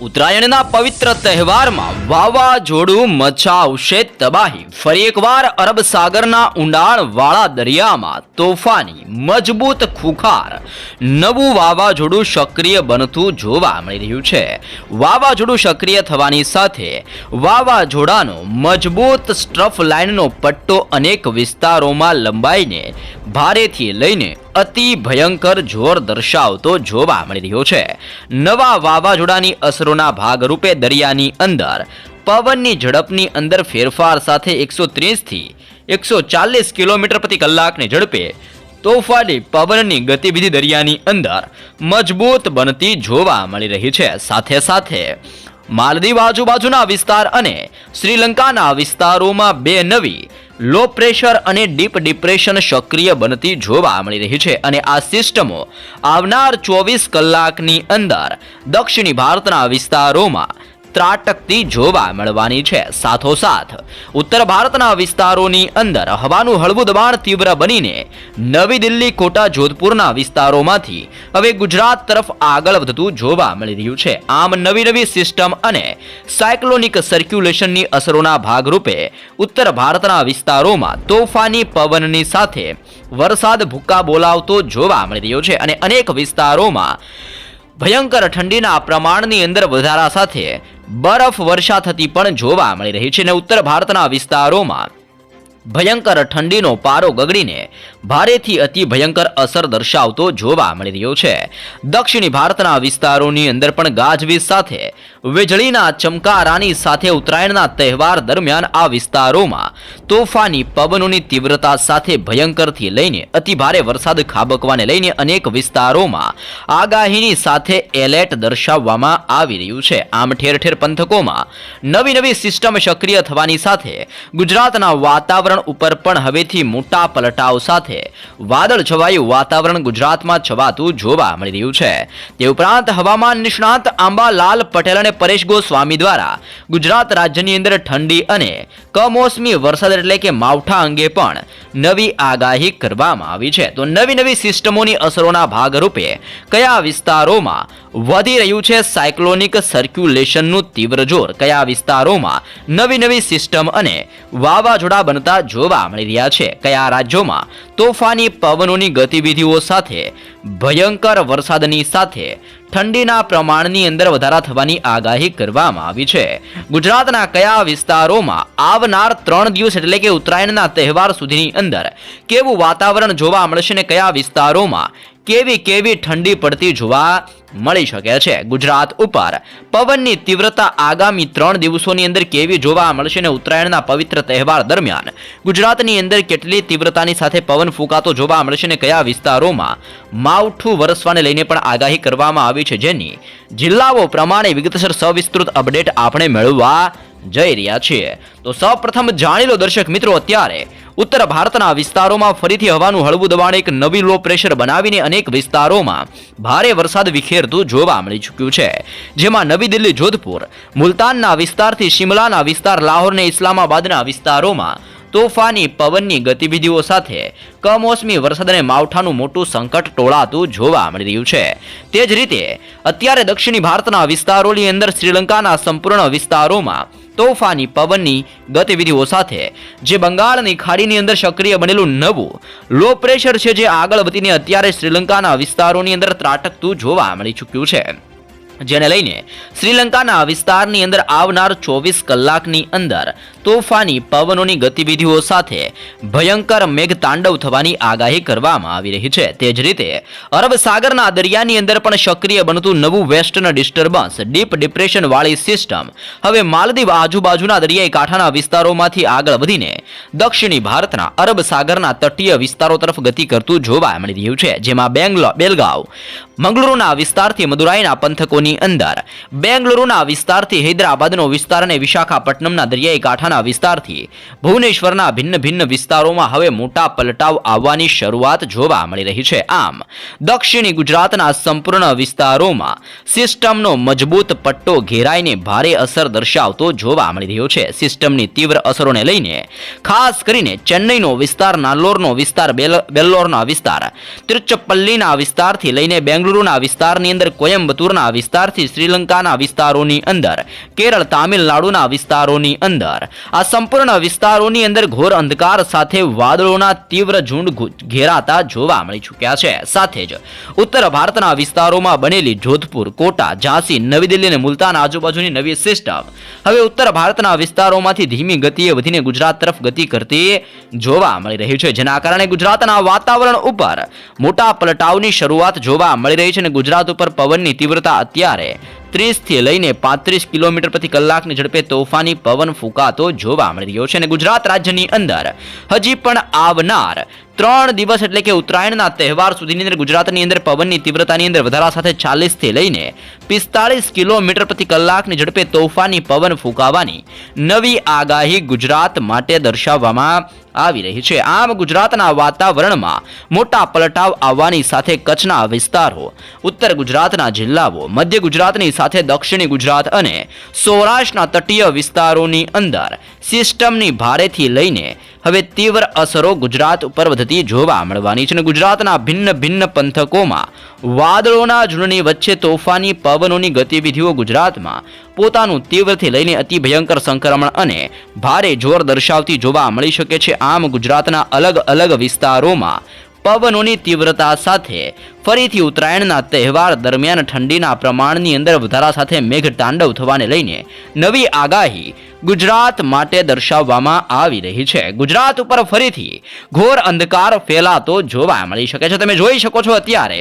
ઉત્તરાયણના પવિત્ર તહેવારમાં વાવાઝોડું મચાવશે તબાહી. ફરી એકવાર અરબ સાગરના ઊંડાણવાળા દરિયામાં તોફાની મજબૂત ખુખાર. નવું વાવાઝોડું સક્રિય બનતું જોવા મળી રહ્યું છે. વાવાઝોડું સક્રિય થવાની સાથે વાવાઝોડાનો મજબૂત સ્ટ્રફ લાઇનનો પટ્ટો અનેક વિસ્તારોમાં લંબાઈને ભારેથી લઈને અતિ ભયંકર જોર દર્શાવતો જોવા મળી રહ્યો છે. નવા વાવાઝોડાની અસરોના ભાગરૂપે દરિયાની અંદર, પવનની ઝડપની અંદર ફેરફાર સાથે એકસો ત્રીસથી એકસો ચાલીસ કિલોમીટર પ્રતિ કલાકની ઝડપે તોફાની પવનની ગતિવિધિ દરિયાની અંદર મજબૂત બનતી જોવા મળી રહી છે. સાથે સાથે માલદીવ આજુબાજુના વિસ્તાર અને શ્રીલંકાના વિસ્તારોમાં બે નવી લો પ્રેશર અને ડીપ ડિપ્રેશન સક્રિય બનતી જોવા મળી રહી છે અને આ સિસ્ટમો આવનાર ચોવીસ કલાકની અંદર દક્ષિણી ભારતના વિસ્તારોમાં ત્રાટકતી જોવા મળવાની છે. સાથોસાથ, ઉત્તર ભારતના વિસ્તારોની અંદર હવાનું હળવું દબાણ તીવ્ર બનીને નવી દિલ્હી, કોટા, જોધપુરના વિસ્તારોમાંથી હવે ગુજરાત તરફ આગળ વધતું જોવા મળી રહ્યું છે. આમ નવી નવી સિસ્ટમ અને સાયક્લોનિક સર્ક્યુલેશનની અસરોના ભાગરૂપે ઉત્તર ભારતના વિસ્તારોમાં તોફાની પવનની સાથે વરસાદ ભૂક્કા બોલાવતો જોવા મળી રહ્યો છે અને અનેક વિસ્તારોમાં ભયંકર ઠંડીના પ્રમાણની અંદર વધારા સાથે બરફ વર્ષા થતી પણ જોવા મળી રહી છે અને ઉત્તર ભારતના વિસ્તારોમાં. ભયંકર ઠંડીનો પારો ગગડીને ભારેથી અતિ ભયંકર અસર દર્શાવતો જોવા મળી રહ્યો છે. દક્ષિણી ભારતના વિસ્તારોની અંદર પણ ગાજવીજ સાથે વીજળીના ચમકારાની સાથે ઉત્તરાયણના તહેવાર દરમિયાન આ વિસ્તારોમાં તોફાની પવનોની તીવ્રતા સાથે ભયંકરથી લઈને અતિ ભારે વરસાદ ખાબકવાને લઈને અનેક વિસ્તારોમાં આગાહીની સાથે એલર્ટ દર્શાવવામાં આવી રહ્યું છે. આમ ઠેર ઠેર પંથકોમાં નવી નવી સિસ્ટમ સક્રિય થવાની સાથે ગુજરાતના વાતાવરણ ઉપર પણ હવેથી મોટા પલટાવ સાથે વાદળ છવાયું વાતાવરણ ગુજરાતમાં છવાતું જોવા મળી રહ્યું છે. તે ઉપરાંત હવામાન નિષ્ણાત આંબાલાલ પટેલ અને પરેશ ગોસ્વામી દ્વારા ગુજરાત રાજ્યની અંદર ઠંડી અને કમોસમી વરસાદ એટલે કે માવઠા અંગે પણ નવી આગાહી કરવામાં આવી છે. તો નવી નવી સિસ્ટમોની અસરોના ભાગરૂપે કયા વિસ્તારોમાં વધી રહ્યું છે સાયક્લોનિક સર્ક્યુલેશનનું તીવ્ર જોર. કયા વિસ્તારોમાં નવી નવી સિસ્ટમ અને વાવાઝોડા બનતા જોવા મળી રહ્યા છે? કયા રાજ્યોમાં તોફાની પવનોની ગતિવિધિઓ સાથે ભયંકર વરસાદની સાથે ઠંડીના પ્રમાણની અંદર વધારા થવાની આગાહી કરવામાં આવી છે? ગુજરાતના કયા વિસ્તારોમાં આવનાર ત્રણ દિવસ એટલે કે ઉત્તરાયણના તહેવાર સુધીની અંદર કેવું વાતાવરણ જોવા મળશે ને કયા વિસ્તારોમાં કેવી કેવી ઠંડી પડતી જોવા મળી શકે છે? ગુજરાત ઉપર પવનની તીવ્રતા આગામી ત્રણ દિવસોની અંદર કેવી જોવા મળશે ને ઉત્તરાયણના પવિત્ર તહેવાર દરમિયાન? ગુજરાતની અંદર કેટલી તીવ્રતાની સાથે પવન ફૂંકાતો જોવા મળશે ને કયા વિસ્તારોમાં? માવઠું વરસવાને લઈને પણ આગાહી કરવામાં આવી છે જેની જિલ્લાઓ પ્રમાણે વિગતસર સવિસ્તૃત અપડેટ આપણે મેળવવા જઈ રહ્યા છીએ તો સૌપ્રથમ જાણી લો દર્શક મિત્રો અત્યારે, ઉત્તર ભારતના વિસ્તારોમાં ફરીથી હવાનું હળવું દબાણ એક નવી લો પ્રેશર બનાવીને અનેક વિસ્તારોમાં ભારે વરસાદ વિખેરતું જોવા મળી ચૂક્યું છે. જેમાં નવી દિલ્હી, જોધપુર, મુલતાનના વિસ્તારથી શિમલાના વિસ્તાર, લાહોર અને ઇસ્લામાબાદના વિસ્તારોમાં તોફાની, પવનની ગતિવિધિઓ સાથે કમોસમી વરસાદ અને માવઠાનું મોટું સંકટ ટોળાતું જોવા મળી રહ્યું છે. તે જ રીતે, અત્યારે દક્ષિણી ભારતના વિસ્તારોની અંદર શ્રીલંકાના સંપૂર્ણ વિસ્તારોમાં તોફાની પવનની ગતિવિધિઓ સાથે, જે બંગાળની ખાડીની અંદર સક્રિય બનેલું નવું લો પ્રેશર છે જે આગળ વધીને અત્યારે શ્રીલંકાના વિસ્તારોની અંદર ત્રાટકતું જોવા મળી ચૂક્યું છે. જેને લઈને શ્રીલંકાના વિસ્તારની અંદર આવનાર ચોવીસ કલાકની અંદર તોફાની પવનોની ગતિવિધિઓ સાથે ભયંકર મેઘ તાંડવ થવાની આગાહી કરવામાં આવી રહી છે. તે જ રીતે અરબ સાગરના દરિયાની અંદર પણ સક્રિય બનતું નવું વેસ્ટર્ન ડિસ્ટર્બન્સ, ડીપ ડિપ્રેશન વાળી સિસ્ટમ, હવે માલદીવ આજુબાજુના દરિયાઈ કાંઠાના વિસ્તારોમાંથી આગળ વધીને દક્ષિણી ભારતના અરબ સાગરના તટીય વિસ્તારો તરફ ગતિ કરતું જોવા મળી રહ્યું છે. જેમાં બેંગ્લો, બેલગાવ, મંગલુરુના વિસ્તારથી મદુરાઈના પંથકોની અંદર, બેંગલુરુના વિસ્તારથી હૈદરાબાદનો વિસ્તાર અને વિશાખાપટ્ટનમના દરિયાઈ કાંઠાના બનાસકાંઠાના વિસ્તારથી. ભુવનેશ્વરના ભિન્ન ભિન્ન વિસ્તારોમાં હવે મોટા પલટાવ આવવાની શરૂઆત જોવા મળી રહી છે. આમ, દક્ષિણી ગુજરાતના સંપૂર્ણ વિસ્તારોમાં સિસ્ટમનો મજબૂત પટ્ટો ઘેરાઈને ભારે અસર દર્શાવતો જોવા મળી રહ્યો છે. સિસ્ટમની તીવ્ર અસરોને લઈને, ખાસ કરીને ચેન્નઈનો વિસ્તાર, નાલ્લોરનો વિસ્તાર, બેલ- બેલ્લોરના વિસ્તાર તિરુચપલ્લીના વિસ્તારથી લઈને બેંગલુરુના વિસ્તારની અંદર, કોયમ્બતુરના વિસ્તારથી શ્રીલંકાના વિસ્તારોની અંદર, કેરળ, તામિલનાડુના વિસ્તારોની અંદર આ સંપૂર્ણ વિસ્તારોની અંદર ઘોર અંધકાર સાથે વાદળોના તીવ્ર ઝુંડ ઘેરાતા જોવા મળી ચૂક્યા છે. સાથે જ ઉત્તર ભારતના વિસ્તારોમાં બનેલી જોધપુર, કોટા, ઝાંસી, નવી દિલ્હી અને મુલતાન આજુબાજુની નવી સિસ્ટમ. હવે ઉત્તર ભારતના વિસ્તારોમાંથી ધીમી ગતિએ વધીને ગુજરાત તરફ ગતિ કરતી જોવા મળી રહી છે, જેના કારણે ગુજરાતના વાતાવરણ ઉપર મોટા પલટાવની શરૂઆત જોવા મળી રહી છે અને ગુજરાત ઉપર પવનની તીવ્રતા અત્યારે ત્રીસથી લઈને પાંત્રીસ કિલોમીટર પ્રતિ કલાકની ઝડપે તોફાની પવન ફૂંકાતો જોવા મળી રહ્યો છે અને ગુજરાત રાજ્યની અંદર હજી પણ આવનાર ત્રણ દિવસ એટલે કે ઉત્તરાયણના તહેવાર સુધીની અંદર, ગુજરાતની અંદર પવનની તીવ્રતાની અંદર વધારા સાથે ચાલીસથી લઈને પિસ્તાળીસ કિલોમીટર પ્રતિ કલાકની ઝડપે તોફાની પવન ફૂંકાવાની નવી આગાહી ગુજરાત માટે દર્શાવવામાં આવી રહી છે. આમ ગુજરાતના વાતાવરણમાં મોટા પલટાવ આવવાની સાથે કચ્છના વિસ્તારો, ઉત્તર ગુજરાતના જિલ્લાઓ, મધ્ય ગુજરાતની સાથે દક્ષિણી ગુજરાત અને સૌરાષ્ટ્રના તટીય વિસ્તારોની અંદર સિસ્ટમની ભારેથી લઈને હવે તીવ્ર અસરો ગુજરાત ઉપર વધતી જોવા મળવાની છે અને ગુજરાતના ભિન્ન ભિન્ન પંથકોમાં વાદળોના ઝૂંડની વચ્ચે તોફાની પવનોની ગતિવિધિઓ ગુજરાતમાં પોતાનું તીવ્રથી લઈને અતિ ભયંકર સંક્રમણ અને ભારે જોર દર્શાવતી જોવા મળી શકે છે. આમ ગુજરાતના અલગ અલગ વિસ્તારોમાં પવનોની તીવ્રતા સાથે ફરીથી ઉત્તરાયણના તહેવાર દરમિયાન ઠંડીના પ્રમાણની અંદર વધારા સાથે મેઘ તાંડવ થવાને લઈને નવી આગાહી ગુજરાત માટે દર્શાવવામાં આવી રહી છે. ગુજરાત ઉપર ફરીથી ઘોર અંધકાર ફેલાતો જોવા મળી શકે છે. તમે જોઈ શકો છો અત્યારે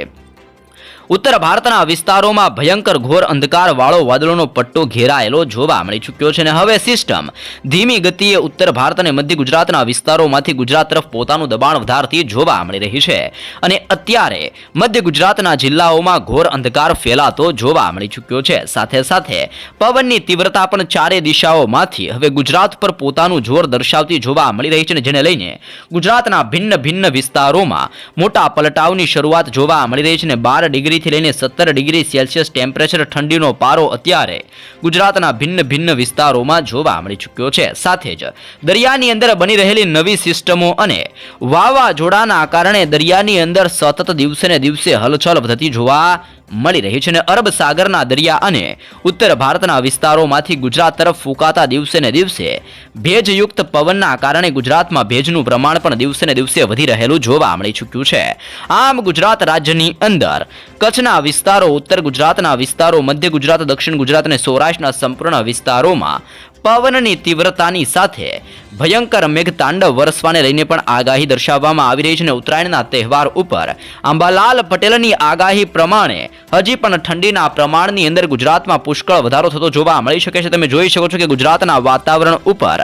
ઉત્તર ભારતના વિસ્તારોમાં ભયંકર ઘોર અંધકાર વાળો વાદળોનો પટ્ટો ઘેરાયેલો જોવા મળી ચૂક્યો છે અને હવે સિસ્ટમ. ધીમી ગતિએ ઉત્તર ભારત અને મધ્ય ગુજરાતના વિસ્તારોમાંથી ગુજરાત તરફ પોતાનું દબાણ વધારતી જોવા મળી રહી છે. અને અત્યારે મધ્ય ગુજરાતના જિલ્લાઓમાં ઘોર અંધકાર ફેલાતો જોવા મળી ચૂક્યો છે. સાથે સાથે પવનની તીવ્રતા પણ ચારે દિશાઓમાંથી હવે ગુજરાત પર પોતાનું જોર દર્શાવતી જોવા મળી રહી છે જેને લઈને ગુજરાતના ભિન્ન ભિન્ન વિસ્તારોમાં મોટા પલટાવની શરૂઆત જોવા મળી રહી છે અને બાર ડિગ્રીથી લઈને સત્તર ડિગ્રી સેલ્સિયસ ટેમ્પરેચર ઠંડીનો પારો અત્યારે ગુજરાતના ભિન્ન ભિન્ન વિસ્તારોમાં જોવા મળી ચૂક્યો છે. સાથે જ દરિયાની અંદર બની રહેલી નવી સિસ્ટમો અને વાવાઝોડાના કારણે દરિયાની અંદર સતત દિવસે ને દિવસે હલચલ વધતી જોવા મળી રહી છે અને અરબ સાગરના દરિયા અને ઉત્તર ભારતના વિસ્તારોમાંથી ગુજરાત તરફ ફૂંકાતા દિવસે ને દિવસે ભેજયુક્ત પવનના કારણે ગુજરાતમાં ભેજનું પ્રમાણ પણ દિવસે ને દિવસે વધી રહેલું જોવા મળી ચૂક્યું છે. આમ ગુજરાત રાજ્યની અંદર કચ્છના વિસ્તારો, ઉત્તર ગુજરાતના વિસ્તારો, મધ્ય ગુજરાત, દક્ષિણ ગુજરાત અને સૌરાષ્ટ્રના સંપૂર્ણ વિસ્તારોમાં પવનની તીવ્રતાની સાથે ભયંકર મેઘતાંડવ વરસવાને લઈને પણ આગાહી દર્શાવવામાં આવી રહી છે અને ઉત્તરાયણના તહેવાર ઉપર અંબાલાલ પટેલની આગાહી પ્રમાણે હજી પણ ઠંડીના પ્રમાણની અંદર ગુજરાતમાં પુષ્કળ વધારો થતો જોવા મળી શકે છે. તમે જોઈ શકો છો કે ગુજરાતના વાતાવરણ ઉપર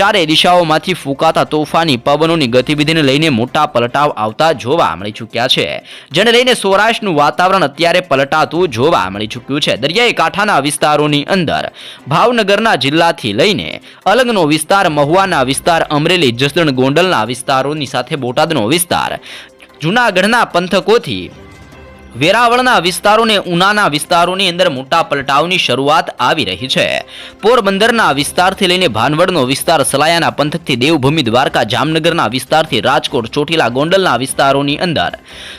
ચારે દિશાઓમાંથી ફૂંકાતા તોફાની પવનોની ગતિવિધિને લઈને મોટા પલટાવ આવતા જોવા મળી ચૂક્યા છે. જેને લઈને સૌરાષ્ટ્રનું વાતાવરણ અત્યારે પલટાતું જોવા મળી ચૂક્યું છે. દરિયાઈ કાંઠાના વિસ્તારોની અંદર ભાવનગરના જિલ્લાથી લઈને અલગનો વિસ્તાર મહુવાના વિસ્તાર અમરેલી જસદણ ગોંડલના વિસ્તારોની સાથે બોટાદનો વિસ્તાર. જૂનાગઢના પંથકોથી વેરાવળના વિસ્તારોને, ઉનાના વિસ્તારોની અંદર મોટા પલટાવની શરૂઆત આવી રહી છે. પોરબંદરના વિસ્તારથી લઈને ભાનવડનો વિસ્તાર, સલાયાના પંથકથી દેવભૂમિ, દ્વારકા, જામનગરના વિસ્તારથી રાજકોટ, ચોટીલા, ગોંડલના વિસ્તારોની અંદર.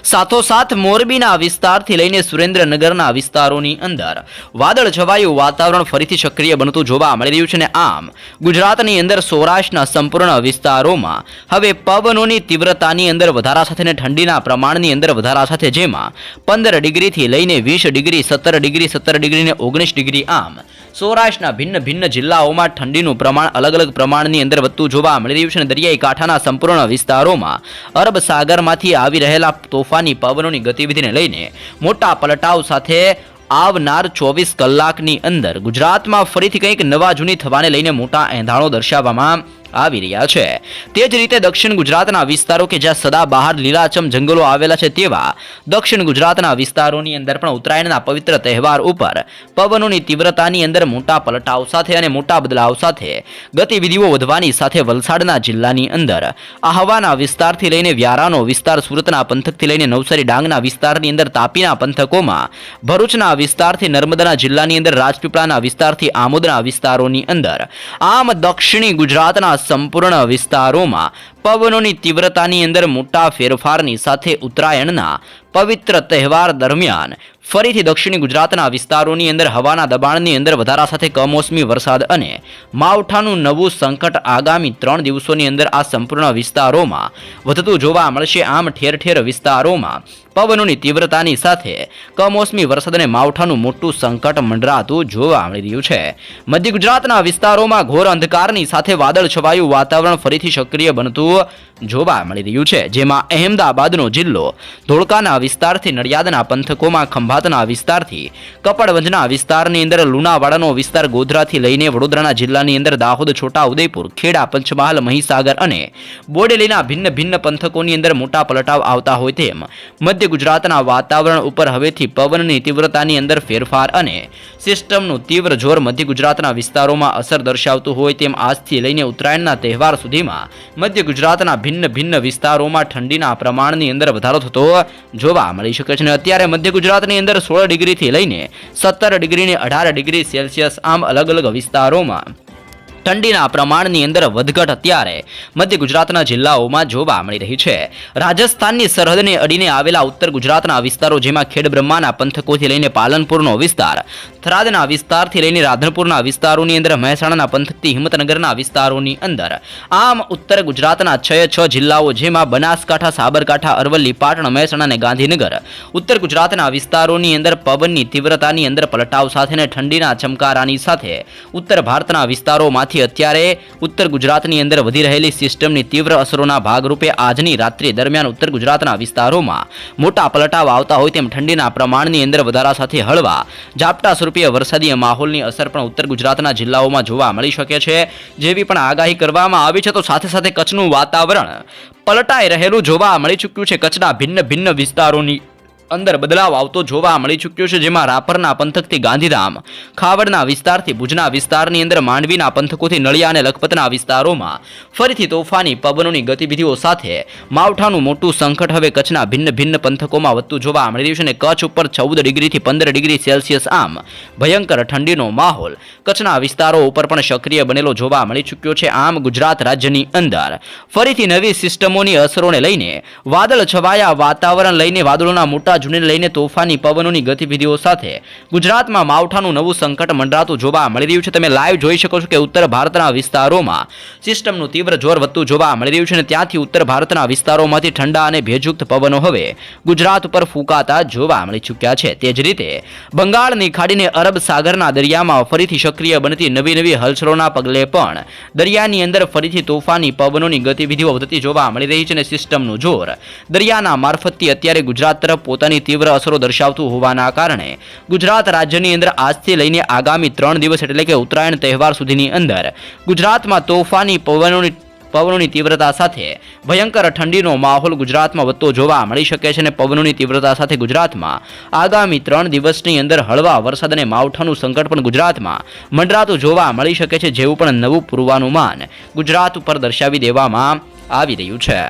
સાથોસાથ મોરબીના વિસ્તારથી લઈને સુરેન્દ્રનગરના વિસ્તારોની અંદર. વાદળ છવાયું વાતાવરણ ફરીથી સક્રિય બનતું જોવા મળી રહ્યું છે અને આમ, ગુજરાતની અંદર સૌરાષ્ટ્રના સંપૂર્ણ વિસ્તારોમાં હવે પવનોની તીવ્રતાની અંદર વધારા સાથે અને ઠંડીના પ્રમાણની અંદર વધારા સાથે જેમાં પંદર ડિગ્રીથી લઈને વીસ ડિગ્રી, સત્તર ડિગ્રી, સત્તર ડિગ્રીને ઓગણીસ ડિગ્રી આમ. સૌરાષ્ટ્રના ભિન્ન ભિન્ન જિલ્લાઓમાં ઠંડીનું પ્રમાણ અલગ અલગ પ્રમાણની અંદર વધતું જોવા મળી રહ્યું છે અને દરિયાઈ કાંઠાના સંપૂર્ણ વિસ્તારોમાં અરબ સાગરમાંથી આવી રહેલા તોફાની પવનોની ગતિવિધિને લઈને મોટા પલટાવ સાથે આવનાર ચોવીસ કલાકની અંદર ગુજરાતમાં ફરીથી કંઈક નવા જૂની થવાને લઈને મોટા એંધાણો દર્શાવવામાં આવી રહ્યા છે. તે જ રીતે દક્ષિણ ગુજરાતના વિસ્તારો કે જ્યાં સદા લીલાછમ જંગલો આવેલા છે તેવા દક્ષિણ ગુજરાતના વિસ્તારોની અંદર પણ ઉત્તરાયણના પવિત્ર તહેવાર ઉપર પવનોની તીવ્રતાની અંદર મોટા પલટાવ સાથે અને મોટા બદલાવ સાથે ગતિવિધિઓ વધવાની સાથે વલસાડના જિલ્લાની અંદર આહવાના વિસ્તારથી લઈને વ્યારાનો વિસ્તાર સુરતના પંથકથી લઈને નવસારી ડાંગના વિસ્તારની અંદર તાપીના પંથકોમાં ભરૂચના વિસ્તારથી નર્મદાના જિલ્લાની અંદર રાજપીપળાના વિસ્તારથી આમોદના વિસ્તારોની અંદર આમ દક્ષિણી ગુજરાતના સંપૂર્ણ વિસ્તારોમાં પવનોની તીવ્રતાની અંદર મોટા ફેરફારની સાથે ઉત્તરાયણના પવિત્ર તહેવાર દરમિયાન ફરીથી દક્ષિણી ગુજરાતના વિસ્તારોની અંદર હવાના દબાણની અંદર વધારા સાથે કમોસમી વરસાદ અને માવઠાનું નવું સંકટ આગામી ત્રણ દિવસોની અંદર આ સંપૂર્ણ વિસ્તારોમાં વધતું જોવા મળશે. આમ ઠેર ઠેર વિસ્તારોમાં પવનોની તીવ્રતાની સાથે કમોસમી વરસાદ અને માવઠાનું મોટું સંકટ મંડરાતું જોવા મળી રહ્યું છે. મધ્ય ગુજરાતના વિસ્તારોમાં ઘોર અંધકારની સાથે વાદળ છવાયું વાતાવરણ ફરીથી સક્રિય બનતું જોવા મળી રહ્યું છે. જેમાં અહેમદાબાદનો જિલ્લો ધોળકાના વિસ્તારથી નડિયાદના પંથકોમાં ખંભાતના વિસ્તારથી કપડવંજના વિસ્તારની અંદર લુણાવાડાનો વિસ્તાર ગોધરાથી લઈને વડોદરાના જિલ્લાની અંદર દાહોદ, છોટા ઉદયપુર, ખેડા, પંચમહાલ, મહીસાગર અને બોડેલીના ભિન્ન ભિન્ન પંથકોની અંદર મોટા પલટાવ આવતા હોય તેમ મધ્ય ગુજરાતના વાતાવરણ ઉપર હવેથી પવનની તીવ્રતાની અંદર ફેરફાર અને સિસ્ટમનું તીવ્ર જોર મધ્ય ગુજરાતના વિસ્તારોમાં અસર દર્શાવતું હોય તેમ આજથી લઈને ઉત્તરાયણના તહેવાર સુધીમાં મધ્ય ગુજરાતના ભિન્ન ભિન્ન વિસ્તારોમાં ઠંડીના પ્રમાણની અંદર વધારો થતો જોવા મળી શકે છે. અને અત્યારે મધ્ય ગુજરાતની અંદર સોળ ડિગ્રીથી લઈને સત્તર ડિગ્રીને અઢાર ડિગ્રી સેલ્સિયસ આમ અલગ અલગ વિસ્તારોમાં. ઠંડીના પ્રમાણની અંદર વધઘટ અત્યારે મધ્ય ગુજરાતના જિલ્લાઓમાં જોવા મળી રહી છે. રાજસ્થાનની સરહદને અડીને આવેલા ઉત્તર ગુજરાતના વિસ્તારો જેમાં ખેડબ્રહ્માના પંથકોથી લઈને પાલનપુરનો વિસ્તાર, થરાદના વિસ્તારથી લઈને રાધનપુરના વિસ્તારોની અંદર, મહેસાણાના પંથકથી હિંમતનગરના વિસ્તારોની અંદર. આમ ઉત્તર ગુજરાતના છ છ જિલ્લાઓ જેમાં બનાસકાંઠા, સાબરકાંઠા, અરવલ્લી, પાટણ, મહેસાણા અને ગાંધીનગર, ઉત્તર ગુજરાતના વિસ્તારોની અંદર પવનની તીવ્રતાની અંદર પલટાવ સાથે અને ઠંડીના ચમકારાની સાથે ઉત્તર ભારતના વિસ્તારોમાંથી અત્યારે ઉત્તર ગુજરાતની અંદર વધી રહેલી સિસ્ટમની તીવ્ર અસરોના ભાગરૂપે આજની રાત્રિ દરમિયાન ઉત્તર ગુજરાતના વિસ્તારોમાં મોટા પલટાવ આવતા હોય તેમ ઠંડીના પ્રમાણની અંદર વધારા સાથે હળવા ઝાપટા સ્વરૂપીય વરસાદી માહોલની અસર પણ ઉત્તર ગુજરાતના જિલ્લાઓમાં જોવા મળી શકે છે. જેવી પણ આગાહી કરવામાં આવી છે, તો સાથે સાથે કચ્છનું વાતાવરણ પલટાઈ રહેલું જોવા મળી ચૂક્યું છે. કચ્છના ભિન્ન ભિન્ન વિસ્તારોની અંદર બદલાવ આવતો જોવા મળી ચૂક્યો છે, જેમાં રાપરના પંથકથી ગાંધીધામ, ખાવડના વિસ્તારથી ભુજના વિસ્તારની અંદર માંડવીના પંથકોથી નળિયા અને લખપતના વિસ્તારોમાં ફરીથી તોફાની પવનોની ગતિવિધિઓ સાથે માવઠાનું મોટું સંકટ હવે કચ્છના ભિન્ન ભિન્ન પંથકોમાં વધતું જોવા મળી રહ્યું છે અને કચ્છ ઉપર ચૌદ ડિગ્રીથી પંદર ડિગ્રી સેલ્સિયસ આમ ભયંકર ઠંડીનો માહોલ કચ્છના વિસ્તારો ઉપર પણ સક્રિય બનેલો જોવા મળી ચૂક્યો છે. આમ ગુજરાત રાજ્યની અંદર ફરીથી નવી સિસ્ટમોની અસરોને લઈને વાદળ છવાયા વાતાવરણ લઈને વાદળોના મોટા ઝુંડને લઈને તોફાની પવનોની ગતિવિધિઓ સાથે ગુજરાતમાં માવઠાનું નવું સંકટ મંડરાતું જોવા મળી રહ્યું છે. તમે લાઈવ જોઈ શકો છો કે ઉત્તર ભારતના વિસ્તારોમાં સિસ્ટમનું તીવ્ર જોર વધતું જોવા મળી રહ્યું છે અને ત્યાંથી ઉત્તર ભારતના વિસ્તારોમાંથી ઠંડા અને ભેજયુક્ત પવનો હવે ગુજરાત ઉપર ફૂંકાતા જોવા મળી ચૂક્યા છે. તે જ રીતે બંગાળની ખાડીને અરબ સાગરના દરિયામાં ફરીથી સક્રિય બનતી નવી નવી હલચલોના પગલે પણ દરિયાની અંદર ફરીથી તોફાની પવનોની ગતિવિધિઓ વધતી જોવા મળી રહી છે અને સિસ્ટમનું જોર દરિયાના મારફતથી અત્યારે ગુજરાત તરફ પોતાની તીવ્ર અસરો દર્શાવતું હોવાના કારણે ગુજરાત રાજ્યની અંદર આજથી લઈને આગામી ત્રણ દિવસ એટલે કે ઉત્તરાયણ તહેવાર સુધીની અંદર ગુજરાતમાં તોફાની પવનોની પવનોની તીવ્રતા સાથે ભયંકર ઠંડીનો માહોલ ગુજરાતમાં વધતો જોવા મળી શકે છે અને પવનોની તીવ્રતા સાથે ગુજરાતમાં આગામી ત્રણ દિવસની અંદર હળવા વરસાદ અને માવઠાનું સંકટ પણ ગુજરાતમાં મંડરાતું જોવા મળી શકે છે, જેવું પણ નવું પૂર્વાનુમાન ગુજરાત ઉપર દર્શાવી દેવામાં આવી રહ્યું છે.